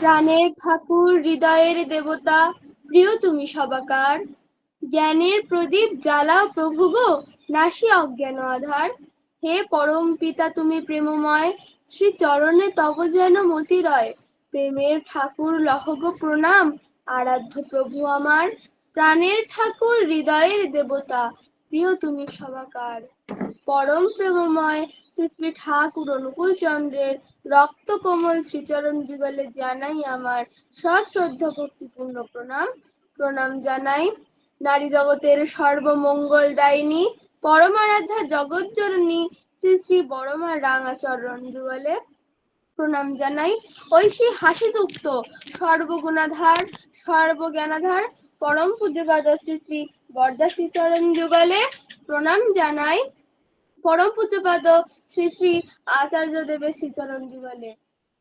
প্রাণের ঠাকুর, হৃদয়ের দেবতা, প্রিয় তুমি সবাকার। জ্ঞানের প্রদীপ জ্বালাও প্রভু গো, নাসি অজ্ঞান আধার। হে পরম পিতা, তুমি প্রেমময়, শ্রী চরণে তব যেন মতি রয় প্রেমের ঠাকুর লহগ প্রণাম, আরাধ্য প্রভু আমার। প্রাণের ঠাকুর, হৃদয়ের দেবতা, প্রিয় তুমি সবাকার। পরম প্রেমময় শ্রী ঠাকুর অনুকূল চন্দ্রের রক্ত কোমল শ্রীচরণ যুগলে জানাই আমার সশ্রদ্ধ ভক্তিপূর্ণ প্রণাম। প্রণাম জানাই। নারী জগতের সর্বমঙ্গল দায়িনী, পরমারাধ্যা জগৎ জননী শ্রী শ্রী বড়মা রাঙাচরণ যুগলে। প্রণাম জানাই। ঐশী হাসিযুক্ত সর্বগুণাধার, সর্বজ্ঞানাধার, পরম পূজ্যপাদ শ্রী শ্রী বরদা শ্রীচরণ যুগলে। প্রণাম জানাই। পরম পূজ্যপাদ শ্রী শ্রী আচার্য দেবের শ্রীচরণ যুগলে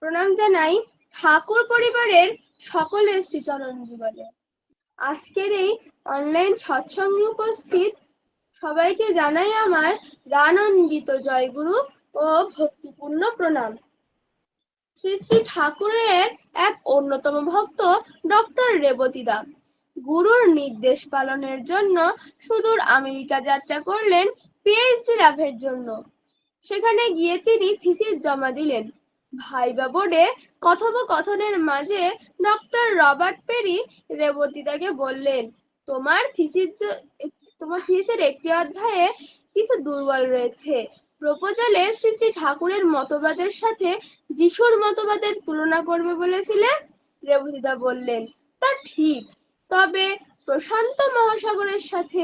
প্রণাম জানাই ঠাকুর পরিবারের সকলের শ্রীচরণ যুগলে আজকের এই অনলাইন সৎসঙ্গে উপস্থিত সবাইকে জানাই আমার রানন্দিত জয়গুরু ও ভক্তিপূর্ণ প্রণাম। শ্রী শ্রী ঠাকুরের এক অন্যতম ভক্ত ডক্টর রেবতী দাম গুরুর নির্দেশ পালনের জন্য সুদূর আমেরিকা যাত্রা করলেন পিএইচডি লাভের জন্য। সেখানে গিয়ে তিনি থিসিস জমা দিলেন। ভাইবা বোর্ডে কথোপকথনের মাঝে ডক্টর রবার্ট পেরি রেবতীদাকে বললেন, তোমার থিসিস তোমার থিসিসের একটি অধ্যায়ে কিছু দুর্বল রয়েছে। প্রপোজালে শ্রী শ্রী ঠাকুরের মতবাদের সাথে যিশুর মতবাদের তুলনা করবে বলেছিলেন রেবতীদা বললেন, তা ঠিক। তবে প্রশান্ত মহাসাগরের সাথে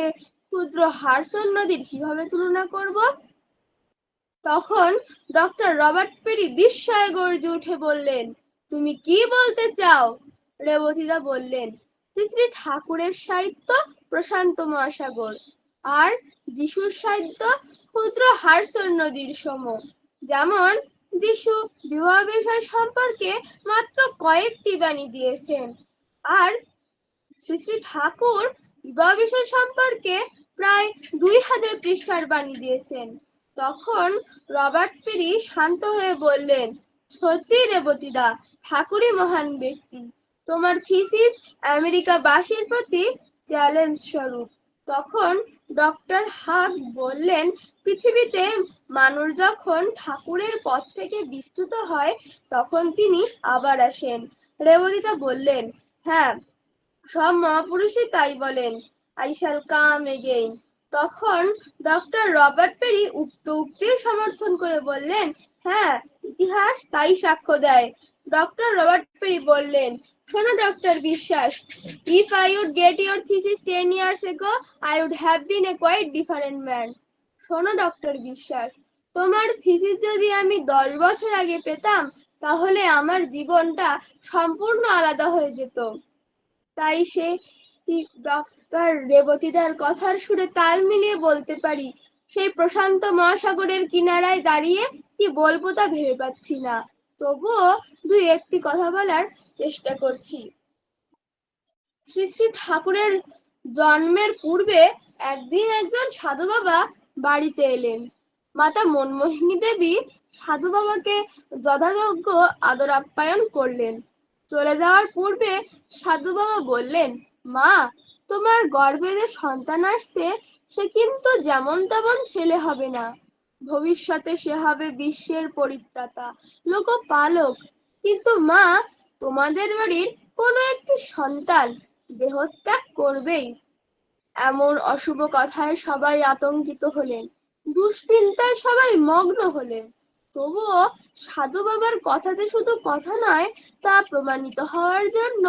ক্ষুদ্র হারসন নদীর কীভাবে তুলনা করব? তখন ডক্টর রবার্ট পেরি বিস্ময়ে গর্জে উঠে বললেন, তুমি কি বলতে চাও? রেবতীদা বললেন, শ্রী ঠাকুরের সাহিত্য প্রশান্ত মহাসাগর আর যিশুর সাহিত্য ক্ষুদ্র হারসন নদীর সম যেমন যিশু বিবাহ বিষয় সম্পর্কে মাত্র কয়েকটি বাণী দিয়েছেন। আর শ্রী শ্রী ঠাকুর বিবাহ বিষয় সম্পর্কে প্রায় দুই হাজার পৃষ্ঠার বাণী দিয়েছেন। তখন রবার্ট পেরি শান্ত হয়ে বললেন, সত্যি রেবতীদা ঠাকুরই মহান ব্যক্তি। তোমার থিসিস আমেরিকাবাসীর প্রতি চ্যালেঞ্জ স্বরূপ। তখন ডক্টর হাক বললেন, পৃথিবীতে মানুষ যখন ঠাকুরের পথ থেকে বিচ্যুত হয়, তখন তিনি আবার আসেন। রেবতীদা বললেন হ্যাঁ সব মহাপুরুষই তাই বলেন। আই শ্যাল কাম এগেইন তখন ডক্টর রবার্ট পেরি উক্ত উক্তির সমর্থন করে বললেন হ্যাঁ ইতিহাস তাই সাক্ষ্য দেয়। ডক্টর রবার্ট পেরি বললেন, শোনো doctor Biswas if I would get your thesis ten years ago I would have been a quite different man শোনো ডক্টর বিশ্বাস, তোমার থিসিস যদি আমি দশ বছর আগে পেতাম, তাহলে আমার জীবনটা সম্পূর্ণ আলাদা হয়ে যেত। তাই সে ডক্টর রেবতীদার কথার সুরে তাল মিলিয়ে বলতে পারি, সেই প্রশান্ত মহাসাগরের কিনারায় দাঁড়িয়ে কি বলব তা ভেবে পাচ্ছি না। তবুও দুই একটি কথা বলার চেষ্টা করছি। শ্রী শ্রী ঠাকুরের জন্মের পূর্বে একদিন একজন সাধু বাবা বাড়িতে এলেন। মাতা মনমোহিনী দেবী সাধু বাবাকে যথাযোগ্য আদর আপ্যায়ন করলেন। চলে যাওয়ার পূর্বে সাধু বাবা বললেন, মা তোমার গর্ভে যে সন্তান আসছে, সে কিন্তু যেমন তেমন ছেলে হবে না। ভবিষ্যতে সে হবে বিশ্বের পরিত্রাতা লোক পালক কিন্তু মা, তোমাদের বাড়ির কোনো একটি সন্তান দেহত্যাগ করবেই। এমন অশুভ কথায় সবাই আতঙ্কিত হলেন। দুশ্চিন্তায় সবাই মগ্ন হলেন। তবুও সাধু বাবার কথাতে শুধু কথা নয়, তা প্রমাণিত হওয়ার জন্য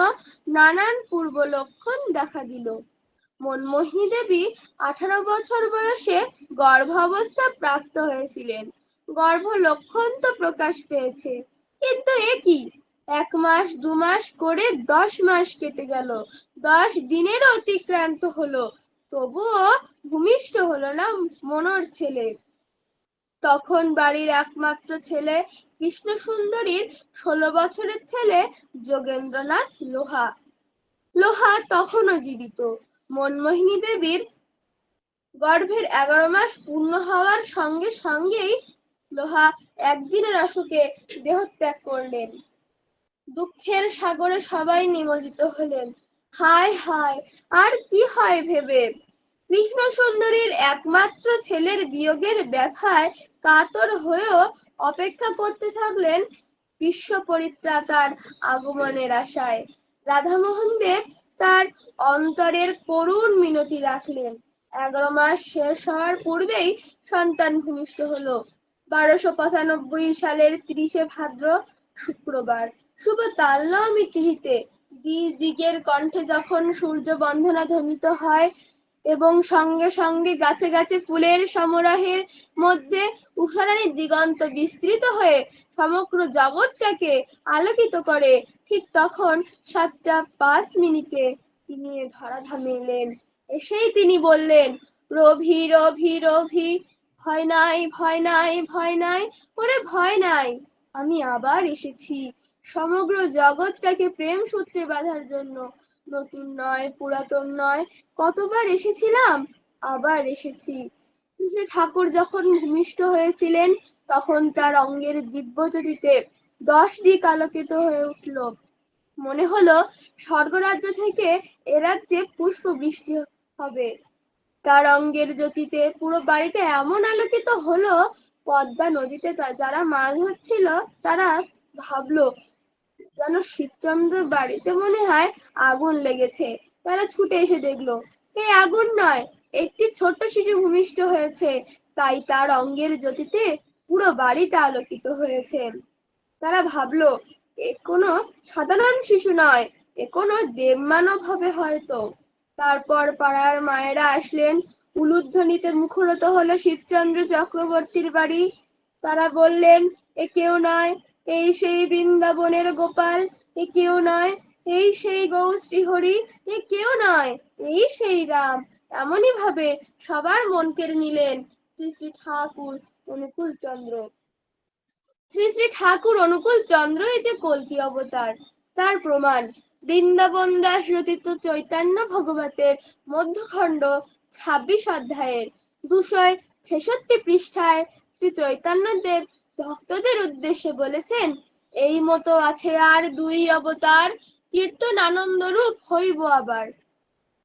নানান পূর্ব লক্ষণ দেখা দিল। মনমোহিনী দেবী আঠারো বছর বয়সে গর্ভাবস্থা প্রাপ্ত হয়েছিলেন। গর্ভ লক্ষণ তো প্রকাশ পেয়েছে। কিন্তু এ কি? এক মাস, দু মাস করে দশ মাস কেটে গেল। দশ দিনের অতিক্রান্ত হলো। তবুও ভূমিষ্ঠ হলো না মনোর ছেলে। তখন বাড়ির একমাত্র ছেলে কৃষ্ণ সুন্দরীর ষোলো বছরের ছেলে যোগেন্দ্রনাথ লোহা। লোহা তখনও জীবিত। মনমোহিনী দেবীর গর্ভের এগারো মাস পূর্ণ হওয়ার সঙ্গে সঙ্গেই লোহা একদিনের অসুখে দেহত্যাগ করলেন। দুঃখের সাগরে সবাই নিমজ্জিত হলেন। হায় হায়, আর কি হয় ভেবে? কৃষ্ণ সুন্দরীর একমাত্র ছেলের বিয়োগের ব্যথায় কাতর হয়েও অপেক্ষা করতে থাকলেন বিশ্ব পরিত্রাতার আগমনের আশায়। রাধামোহন দেব তার অন্তরের করুণ মিনতি রাখলেন। এগারো মাস শেষ হওয়ার পূর্বেই সন্তান ভূমিষ্ঠ হলো। বারোশো পঁচানব্বই সালের তিরিশে ভাদ্র শুক্রবার। শুভ তাল নবমী তিথিতে দিক দিগের কণ্ঠে যখন সূর্য বন্ধনা ধ্বনিত হয় এবং সঙ্গে সঙ্গে গাছে গাছে ফুলের সমারোহের মধ্যে উষারানীর দিগন্ত বিস্তৃত হয়ে সমগ্র জগৎটাকে আলোকিত করে। ঠিক তখন সাতটা পাঁচ মিনিটে তিনি ধরাধামে এলেন। এসেই তিনি বললেন, রভি রভি রভি, ভয় নাই ভয় নাই ভয় নাই, ওরে ভয় নাই। আমি আবার এসেছি। সমগ্র জগৎটাকে প্রেম সূত্রে বাঁধার জন্য নতুন নয়, পুরাতন নয়। কতবার এসেছিলাম? আবার এসেছি। শ্রী ঠাকুর যখন ভূমিষ্ঠ হয়েছিলেন, তখন তার অঙ্গের দিব্যজ্যোতিতে দশ দিক আলোকিত হয়ে উঠল। মনে হলো, স্বর্গরাজ্য থেকে এ রাজ্যে পুষ্প বৃষ্টি হবে। তার অঙ্গের জ্যোতিতে পুরো বাড়িতে এমন আলোকিত হলো, পদ্মা নদীতে যারা মাছ ধরছিল, তারা ভাবলো যেন শিবচন্দ্র বাড়িতে মনে হয় আগুন লেগেছে। তারা ছুটে এসে দেখল এই আগুন নয়, একটি ছোট্ট শিশু ভূমিষ্ঠ হয়েছে। তাই তার অঙ্গের জ্যোতিতে পুরো বাড়িটা আলোকিত হয়েছে। তারা ভাবলো, এ কোনো সাধারণ শিশু নয়, এ কোনো দেবমানব হবে হয়তো। তারপর পাড়ার মায়েরা আসলেন, উলুধ্বনিতে মুখরত হলো শিবচন্দ্র চক্রবর্তীর বাড়ি। তারা বললেন, এ কেউ নয় এই সেই বৃন্দাবনের গোপাল, এ কেউ নয়। এই সেই গৌ শ্রীহরি এ কেউ নয়। এই সেই রাম। এমনই ভাবে সবার মন নিলেন শ্রী শ্রী ঠাকুর অনুকূল চন্দ্র। শ্রী শ্রী ঠাকুর অনুকূল চন্দ্র এই যে কলকি অবতার, তার প্রমাণ। বৃন্দাবন দাস রচিত চৈতন্য ভগবতের মধ্যখণ্ড ছাব্বিশ অধ্যায়ের দুশয় ছেষট্টি পৃষ্ঠায় শ্রী চৈতন্য দেব ভক্তদের উদ্দেশ্যে বলেছেন, এই মতো আছে আর দুই অবতার কীর্তন আনন্দ রূপ হইব আবার।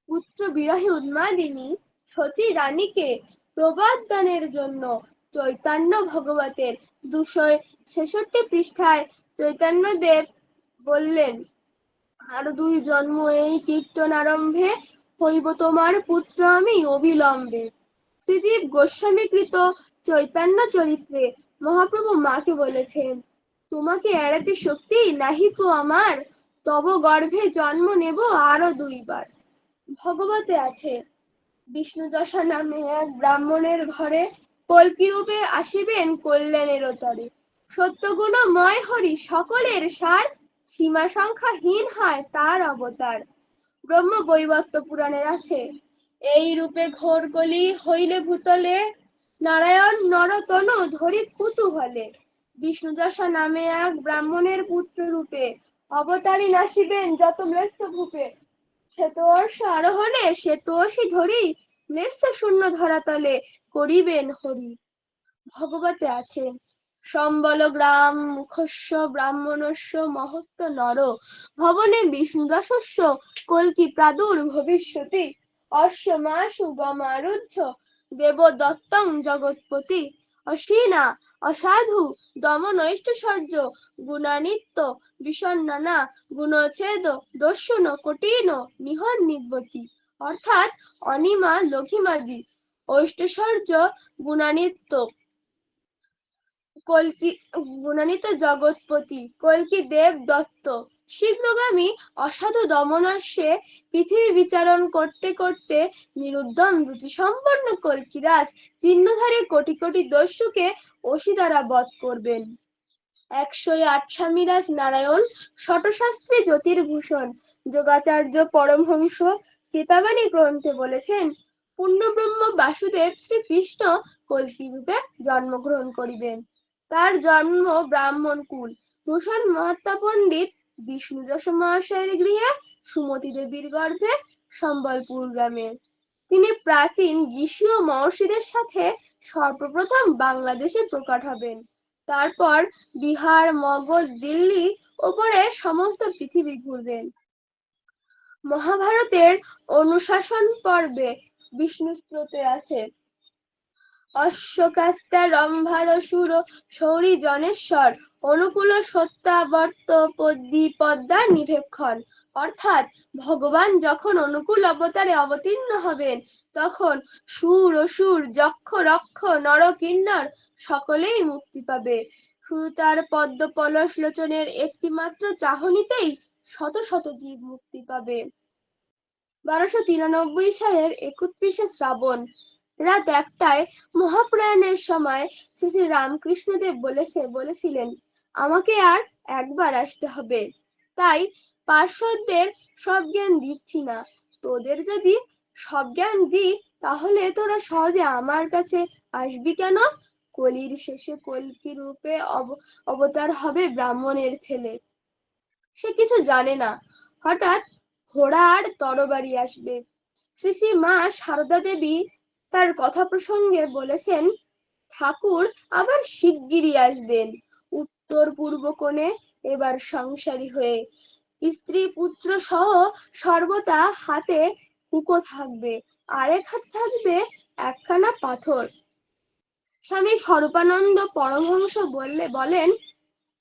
পুত্র বিরহী উন্মাদিনী সচী রানীকে প্রবাদ দানের জন্য চৈতন্য ভগবতের দুশো ছেষট্টি পৃষ্ঠায় চৈতন্য দেব বললেন, আর দুই জন্ম এই কীর্তন আরম্ভে হইব তোমার পুত্র আমি অবিলম্বে। শ্রীজীব গোস্বামী কৃত চৈতন্য চরিত্রে মহাপ্রভু মাকে বলেছেন, তোমাকে এড়াতে শক্তি নাহিকো আমার, তব গর্ভে জন্ম নেব আরও দুইবার। ভগবতে আছে, বিষ্ণু দশা নামে এক ব্রাহ্মণের ঘরে কল্কি রূপে আসিবেন কল্যাণের তরে। সত্যগুণময় হরি, সকলের সার, সীমা সংখ্যাহীন হয় তার অবতার। ব্রহ্ম বৈবত্ত পুরাণের আছে, এই রূপে ঘোর কলি হইলে ভূতলে নারায়ণ নরতন ধরি কুতুহলে বিষ্ণুদশা নামে এক ব্রাহ্মণের পুত্র রূপে। অবতারী নাসিবেন যত ম্লেচ্ছ ভূপে। শ্বেতর্ষ আরোহণে শ্বেতর্ষি ধরি। ম্লেচ্ছ শূন্য ধরাতলে করিবেন হরি। ভগবতে আছে, সম্বল গ্রাম মুখস্য ব্রাহ্মণস্য মহত্ব নর। ভবনে বিষ্ণুদশস্য কল্কি প্রাদুর ভবিষ্যতি। অশ্বমাসু গমারুদ্ধ দেব দত্তং জগৎপতি, অসীনা, অসাধু দমনৈষ্টসর্য গুণানিত্য, বিষণ্ণনা গুণচ্ছেদ দস্যুন কঠিন, নিহর নির্বতী অর্থাৎ অনিমা লঘিমাদি ঐষ্টসর্য গুণানিত্য, কলকি গুণানিত জগৎপতি, কলকি দেব দত্ত শীঘ্রগামী অসাধু দমনস্যে পৃথিবী বিচারণ করতে করতে নিরুদ্যম রুচি সম্পন্ন কলকিরাজ চিহ্নধারী কোটি কোটি দস্যুকে অসি দ্বারা বধ করবেন। একশো আট স্বামীরাজ নারায়ণ, শটশাস্ত্রী জ্যোতির্ভূষণ, যোগাচার্য পরমহংস চেতাবাণী গ্রন্থে বলেছেন পূর্ণব্রহ্ম বাসুদেব শ্রীকৃষ্ণ কলকি রূপে জন্মগ্রহণ করিবেন। তার জন্ম ব্রাহ্মণ কুল ভূষণ মহাত্মা পণ্ডিত বিষ্ণু যশ মহাশয়ের গৃহে সুমতি দেবীর গর্ভে সম্বলপুর গ্রামে। তিনি প্রাচীন ঋষি মহর্ষিদের সাথে সর্বপ্রথম বাংলাদেশে প্রকাট হবেন। তারপর বিহার, মগধ, দিল্লি ওপরে সমস্ত পৃথিবী ঘুরবেন। মহাভারতের অনুশাসন পর্বে বিষ্ণু স্ত্রোতে আছে। অশ্বকাস্তা রম্ভার সুর সৌরী জনেশ্বর অনুকূল সত্যাবর্ত পদ্মী নিভেক্ষণ। অর্থাৎ ভগবান যখন অনুকূল অবতারে অবতীর্ণ হবেন, তখন সুর, অসুর, যক্ষ, রক্ষ, নর, কিন্নর সকলেই মুক্তি পাবে। সুতার পদ্ম পলস লোচনের একটি মাত্র চাহনিতেই শত শত জীব মুক্তি পাবে। বারোশো তিরানব্বই সালের একত্রিশে শ্রাবণ। রাত একটায় মহাপ্রয়াণের সময় শ্রী শ্রী রামকৃষ্ণদেব বলেছে, বলেছিলেন, আমাকে আর একবার আসতে হবে। তাই পার্শ্বদের সব জ্ঞান দিচ্ছি না। তোদের যদি সব জ্ঞান দিই, তাহলে তোরা সহজে আমার কাছে আসবি কেন? কলির শেষে কলকি রূপে অবতার হবে ব্রাহ্মণের ছেলে। সে কিছু জানে না। হঠাৎ ঘোড়া আর তরবারি আসবে। শ্রী শ্রী মা সারদা দেবী তার কথা প্রসঙ্গে বলেছেন, ঠাকুর আবার শিগগিরই আসবেন। উত্তর পূর্ব কোণে এবার সংসারী হয়ে স্ত্রী পুত্র সহ সর্বদা হাতে কুকো থাকবে আরেক হাত থাকবে একখানা পাথর। স্বামী স্বরূপানন্দ পরমহংস বললে, বলেন,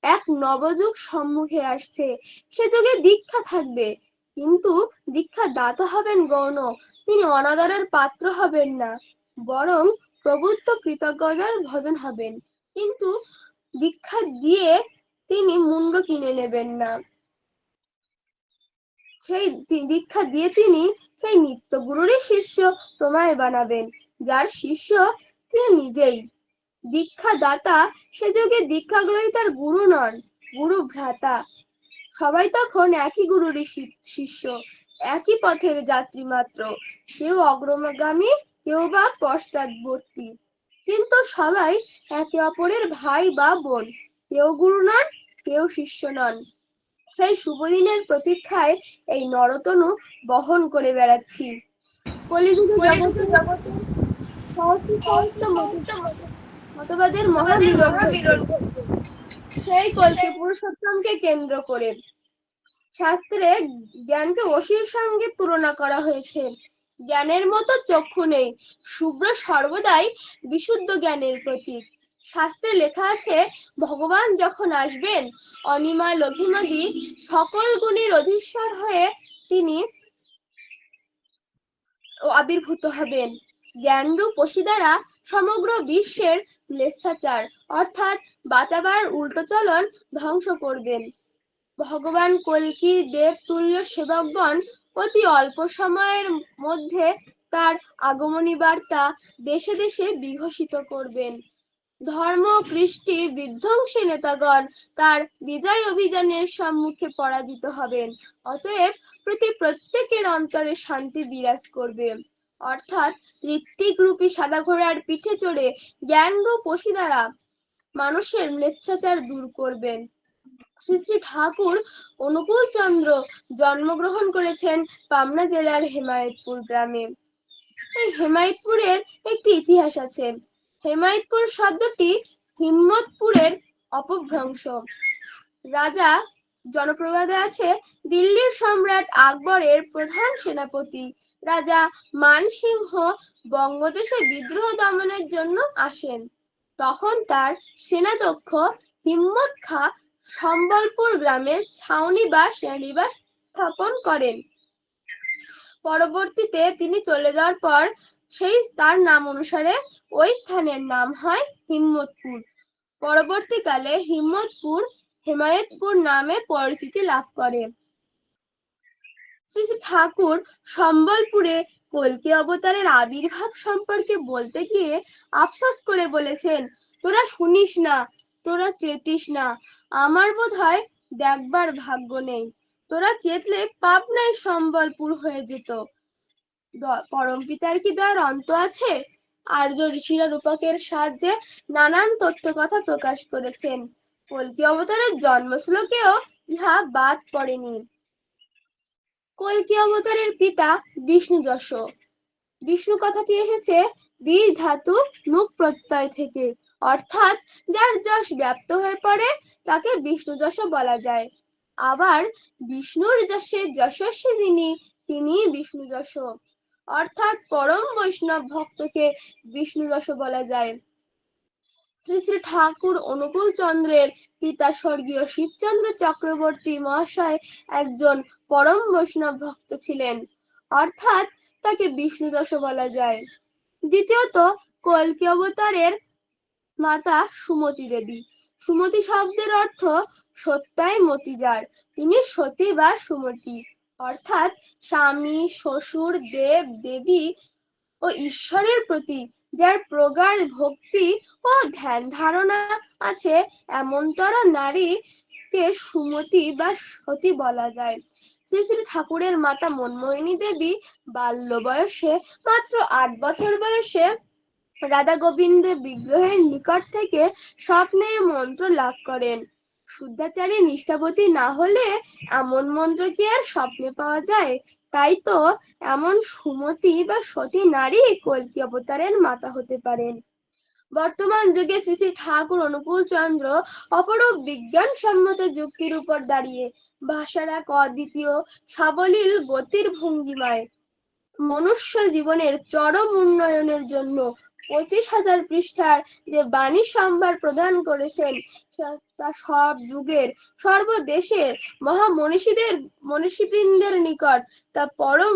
এক নবযুগ সম্মুখে আসছে, সে যুগে দীক্ষা থাকবে, কিন্তু দীক্ষা দাতা হবেন গৌণ তিনি অনাদরের পাত্র হবেন না, বরং প্রভুত্ব কৃতজ্ঞতার ভজন হবেন। কিন্তু দীক্ষা দিয়ে তিনি মুন্ড কিনে নেবেন না। সেই দীক্ষা দিয়ে তিনি সেই নিত্য গুরুরই শিষ্য তোমায় বানাবেন, যার শিষ্য তিনি নিজেই। দীক্ষা দাতা সে যুগে দীক্ষা গ্রহীতার গুরু নন, গুরু ভ্রাতা। সবাই তখন একই গুরুরই শিষ্য। একই পথের যাত্রী মাত্র। কেউ অগ্রগামী, কেউ বা পশ্চাৎবর্তী কিন্তু সবাই একে অপরের ভাই বা বোন। কেউ গুরু নন, কেউ শিষ্য নন। সেই শুভদিনের প্রতীক্ষায় এই নরতনু বহন করে বেড়াচ্ছি। মতবাদের মহামিলন সেই কল্পে পুরুষোত্তমকে কেন্দ্র করে শাস্ত্রে জ্ঞানকে অসির সঙ্গে তুলনা করা হয়েছে। জ্ঞানের মতো চক্ষু নেই। শুভ্র সর্বদাই বিশুদ্ধ জ্ঞানের প্রতীক। শাস্ত্রে লেখা আছে, ভগবান যখন আসবেন, অনিমা, লঘিমাদি সকল গুণের অধীশ্বর হয়ে তিনি আবির্ভূত হবেন। জ্ঞানরূপ পশি দ্বারা সমগ্র বিশ্বের লেসাচার অর্থাৎ বাঁচাবার উল্টো চলন ধ্বংস করবেন। ভগবান কলকি দেব তুল্য সেবকগণ অতি অল্প সময়ের মধ্যে তার আগমনী বার্তা দেশে দেশে বিঘোষিত করবেন। ধর্ম কৃষ্টি বিধ্বংসী নেতাগণ তার বিজয় অভিযানের সম্মুখে পরাজিত হবেন, অতএব প্রতি প্রত্যেকের অন্তরে শান্তি বিরাজ করবে। অর্থাৎ ঋত্বিক রূপী সাদা ঘোড়ার পিঠে চড়ে জ্ঞান রূপ দ্বারা মানুষের ম্লেচ্ছাচার দূর করবেন। শ্রী শ্রী ঠাকুর অনুকূল চন্দ্র জন্মগ্রহণ করেছেন পাবনা জেলার হেমায়তপুর গ্রামে। এই হেমায়তপুরের একটি ইতিহাস আছে। হেমায়তপুর শব্দটি হিম্মতপুরের অপভ্রংশ। রাজা জনপ্রবাদে আছে দিল্লির সম্রাট আকবরের প্রধান সেনাপতি। রাজা মানসিংহ বঙ্গদেশে বিদ্রোহ দমনের জন্য আসেন। তখন তার সেনাধ্যক্ষ হিম্মত খা সম্বলপুর গ্রামে ছাউনি বা শ্রেণীবাস স্থাপন করেন। পরবর্তীতে তিনি চলে যাওয়ার পর সেই তার নাম অনুসারে ওই স্থানের নাম হয় হিম্মতপুর। পরবর্তীকালে হিম্মতপুর হেমায়তপুর নামে পরিচিতি লাভ করে। শ্রী শ্রী ঠাকুর সম্বলপুরে কলকি অবতারের আবির্ভাব সম্পর্কে বলতে গিয়ে আফসোস করে বলেছেন, তোরা শুনিস না, তোরা চেতিস না আমার বোধ হয় দেখবার ভাগ্য নেই। তোরা চেতলে পাবনায় সম্বলপুর হয়ে যেত। পরম পিতার কি দয়ার অন্ত আছে? আর্য ঋষিরা রূপকের সাহায্যে নানান তথ্য কথা প্রকাশ করেছেন। কলকি অবতারের জন্ম শ্লোকেও ইহা বাদ পড়েনি। কলকি অবতারের পিতা বিষ্ণু যশ। বিষ্ণু কথাটি এসেছে বীর ধাতু নুক প্রত্যয় থেকে। অর্থাৎ যার যশ ব্যাপ্ত হয়ে পড়ে, তাকে বিষ্ণু যশ বলা যায়। আবার বিষ্ণুর যশে যশস্বী তিনি তিনি বিষ্ণু যশ। অর্থাৎ পরম বৈষ্ণব ভক্তকে বিষ্ণু যশ বলা যায়। শ্রী শ্রী ঠাকুর অনুকূল চন্দ্রের পিতা স্বর্গীয় শিবচন্দ্র চক্রবর্তী মহাশয় একজন পরম বৈষ্ণব ভক্ত ছিলেন। অর্থাৎ তাকে বিষ্ণু দশ বলা যায়। দ্বিতীয়ত কল্কি অবতারের মাতা সুমতি দেবী। সুমতি শব্দের অর্থ সত্যাই মতিজার। তিনি সতী বা সুমতি। অর্থাৎ স্বামী, শ্বশুর, দেব, দেবী ও ঈশ্বরের প্রতি যার প্রগাঢ় ভক্তি ও ধ্যান ধারণা আছে, এমনতর নারী কে সুমতি বা সতী বলা যায়। শ্রী শ্রী ঠাকুরের মাতা মনমোহিনী দেবী বাল্য বয়সে মাত্র আট বছর বয়সে রাধা গোবিন্দের বিগ্রহের নিকট থেকে স্বপ্নে মন্ত্র লাভ করেন। শুদ্ধাচারী নিষ্ঠাবতী না হলে এমন মন্ত্র কি আর স্বপ্নে পাওয়া যায়? তাই তো এমন সুমতি বা সতী নারী কল্কি অবতারের মাতা হতে পারেন। বর্তমান যুগে শ্রী শ্রী ঠাকুর অনুকূল চন্দ্র অপরূপ বিজ্ঞানসম্মত যুক্তির উপর দাঁড়িয়ে ভাষার এক অদ্বিতীয় সাবলীল গতির ভঙ্গিমায় মনুষ্য জীবনের চরম উন্নয়নের জন্য পঁচিশ হাজার পৃষ্ঠার যে বাণী সম্ভার প্রদান করেছেন তা সব যুগের, সর্বদেশের মহা মনীষীদের মনীষীবৃন্দের নিকট তা পরম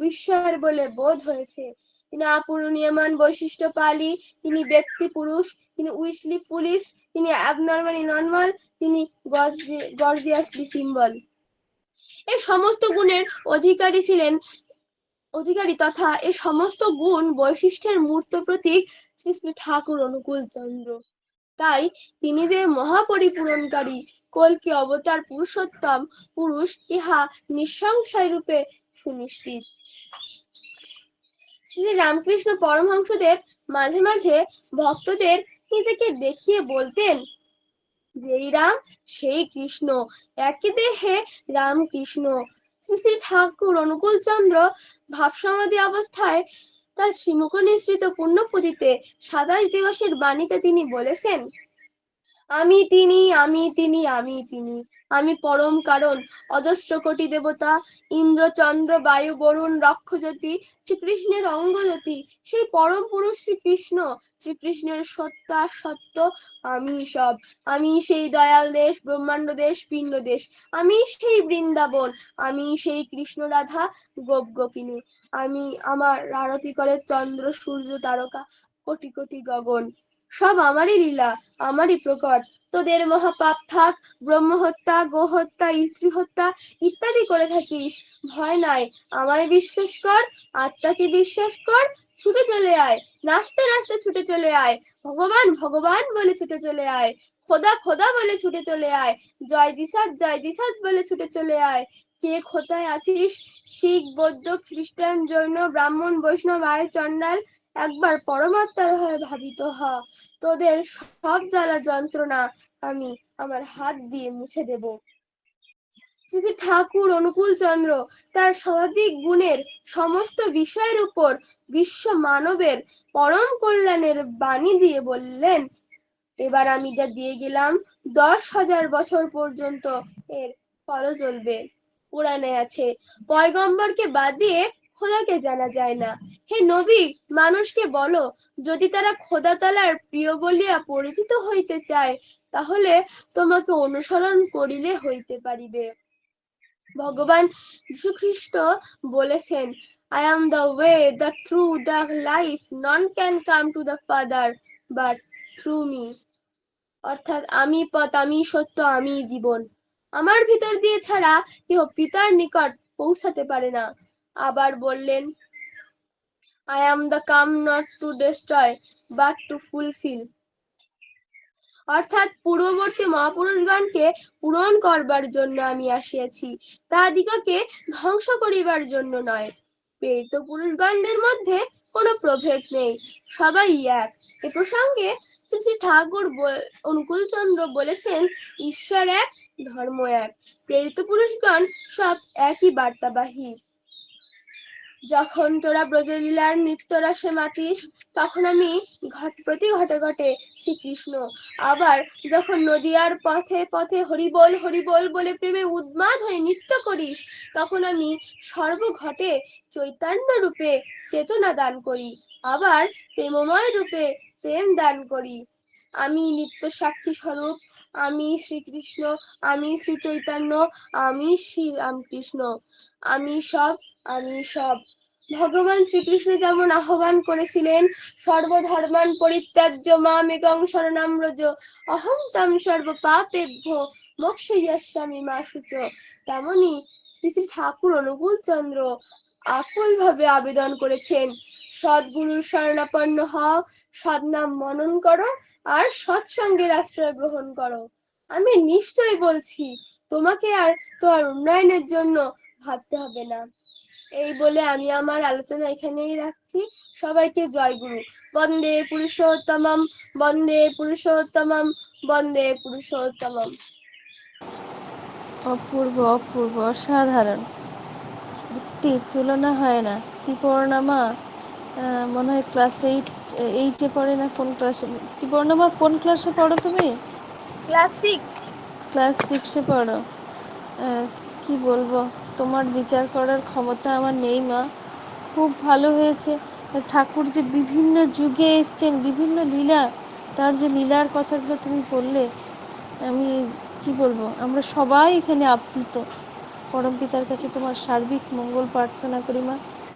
বিস্ময়ের বলে বোধ হয়েছে। তিনি অপূরণীয়মান বৈশিষ্ট্য পালি তিনি ব্যক্তি পুরুষ, তিনি উইসলি ফুলিশ, তিনি অ্যাবনর্মালি নর্মাল, তিনি গর্জিয়াসলি সিম্বল এই সমস্ত গুণের অধিকারী ছিলেন অধিকারী তথা এ সমস্ত গুণ বৈশিষ্ট্যের মূর্ত প্রতীক শ্রী শ্রী ঠাকুর অনুকূল চন্দ্র। তাই তিনি যে মহাপরিপূরণকারী, কলকি অবতার পুরুষোত্তম পুরুষ, ইহা নিঃসংশয় রূপে সুনিশ্চিত শ্রী রামকৃষ্ণ পরমহংসদেব মাঝে মাঝে ভক্তদের নিজেকে দেখিয়ে বলতেন, যেই রাম, সেই কৃষ্ণ, একই দেহে রামকৃষ্ণ। শ্রী ঠাকুর, অনুকূল চন্দ্র ভাবসমাধি অবস্থায় তার শ্রীমুখ নিঃসৃত পুণ্যপুঁথিতে সাদা দিবসের বাণীতে তিনি বলেছেন আমি তিনি আমি তিনি আমি তিনি। আমি পরম কারণ, অজস্র কোটি দেবতা ইন্দ্র চন্দ্র বায়ু, বরুণ, রক্ষজ্যোতি, শ্রীকৃষ্ণের অঙ্গজ্যোতি। সেই পরম পুরুষ শ্রীকৃষ্ণ, শ্রীকৃষ্ণের সত্তা সত্য, আমি সব। আমি সেই দয়াল দেশ, ব্রহ্মাণ্ড দেশ পিণ্ড দেশ। আমি সেই বৃন্দাবন, আমি সেই কৃষ্ণ রাধা, গোপ গোপিনী। আমি আমার আরতি করে চন্দ্র, সূর্য, তারকা, কোটি কোটি গগন। সব আমারই লীলা, আমারই প্রকট। তোদের মহাপাপ থাক ব্রহ্ম হত্যা গো হত্যা স্ত্রী হত্যা ইত্যাদি করে থাকিস। ভয় নাই, আমায় বিশ্বাস কর, আত্মাকে বিশ্বাস কর, ছুটে চলে আয়, নাচতে নাচতে ছুটে চলে আয়। ভগবান ভগবান বলে ছুটে চলে আয়, খোদা খোদা বলে ছুটে চলে আয়, জয় দিসাদ জয় দিসাদ বলে ছুটে চলে আয়। কে খোদায় আছিস? শিখ, বৌদ্ধ খ্রিস্টান জৈন, ব্রাহ্মণ, বৈষ্ণব, আয় চন্ডাল একবার পরমাত্মার হয়ে ভাবিত হ। তোদের সব জ্বালা যন্ত্রণা আমি আমার হাত দিয়ে মুছে দেব। শ্রী ঠাকুর অনুকূল চন্দ্র তার শতাধিক গুণের সমস্ত বিষয়ের উপর বিশ্ব মানবের পরম কল্যাণের বাণী দিয়ে বললেন, এবার আমি যা দিয়ে গেলাম, দশ হাজার বছর পর্যন্ত এর ফল চলবে পুরাণে আছে, পয়গম্বরকে বাদ দিয়ে খোদাকে জানা যায় না। হে নবী, মানুষকে বলো, যদি তারা খোদা তালার প্রিয় বলিয়া পরিচিত হইতে চায়, তাহলে তোমাকে অনুসরণ করিলে হইতে পারিবে। ভগবান যীশুখ্রিস্ট বলেছেন I am the way the truth the life none can come to the father but through me অর্থাৎ, আমি পথ, আমি সত্য, আমি জীবন। আমার ভিতর দিয়ে ছাড়া কেউ পিতার নিকট পৌঁছাতে পারে না। আবার বললেন I am the come not to destroy but to fulfil অর্থাৎ পূর্ববর্তী মহাপুরুষগণকে পূরণ করবার জন্য আমি আসিয়াছি তাদিগকে ধ্বংস করিবার জন্য নয়। প্রেরিত পুরুষগণদের মধ্যে কোনো প্রভেদ নেই, সবাই এক। এ প্রসঙ্গে শ্রী শ্রী ঠাকুর অনুকূল চন্দ্র বলেছেন, ঈশ্বর এক, ধর্ম এক। প্রেরিত পুরুষগণ সব একই বার্তাবাহী। যখন তোরা ব্রজলীলার নৃত্যরসে মাতিস, তখন আমি ঘট প্রতি ঘটে ঘটে শ্রীকৃষ্ণ। আবার যখন নদিয়ার পথে পথে হরিবোল হরিবোল বলে প্রেমে উন্মাদ হয়ে নৃত্য করিস, তখন আমি সর্বঘটে চৈতন্য রূপে চেতনা দান করি, আবার প্রেমময় রূপে প্রেম দান করি। আমি নিত্য সাক্ষী স্বরূপ, আমি শ্রীকৃষ্ণ, আমি শ্রী চৈতন্য আমি শ্রী রামকৃষ্ণ আমি সব আমি সব। ভগবান শ্রীকৃষ্ণ যেমন আহ্বান করেছিলেন সর্বধর্মান পরিত্যাজ্য মাম একং শরণাম ব্রজ অহং তাম সর্ব পাপেভ্য মোক্ষয়াস্যামি মা সুচ। তেমনি শ্রী শ্রী ঠাকুর অনুকূল চন্দ্র আকুল ভাবে আবেদন করেছেন সদ্গুরুর শরণাপন্ন হও, সদনাম মনন করো আর সৎসঙ্গের আশ্রয় গ্রহণ করো। আমি নিশ্চয় বলছি, তোমাকে আর তোমার উন্নয়নের জন্য ভাবতে হবে না। এই বলে আমি আমার আলোচনা এখানেই রাখছি। সবাইকে জয় গুরু। বন্দে পুরুষোত্তমম বন্দে পুরুষোত্তমম বন্দে পুরুষোত্তমম। অপূর্ব অপূর্ব অসাধারণ। সত্যি তুলনা হয় না। ত্রিপর্ণামা আহ, মনে হয় ক্লাস এইট এইটে পড়ে না কোন ক্লাসে ত্রিপর্ণামা কোন ক্লাসে পড়ো তুমি? ক্লাস সিক্স ক্লাস সিক্সে পড়ো। কি বলব? তোমার বিচার করার ক্ষমতা আমার নেই, মা। খুব ভালো হয়েছে। ঠাকুর যে বিভিন্ন যুগে এসছেন, বিভিন্ন লীলা, তার যে লীলার কথাগুলো তুমি বললে, আমি কি বলব? আমরা সবাই এখানে আপ্লুত। পরম পিতার কাছে তোমার সার্বিক মঙ্গল প্রার্থনা করি, মা।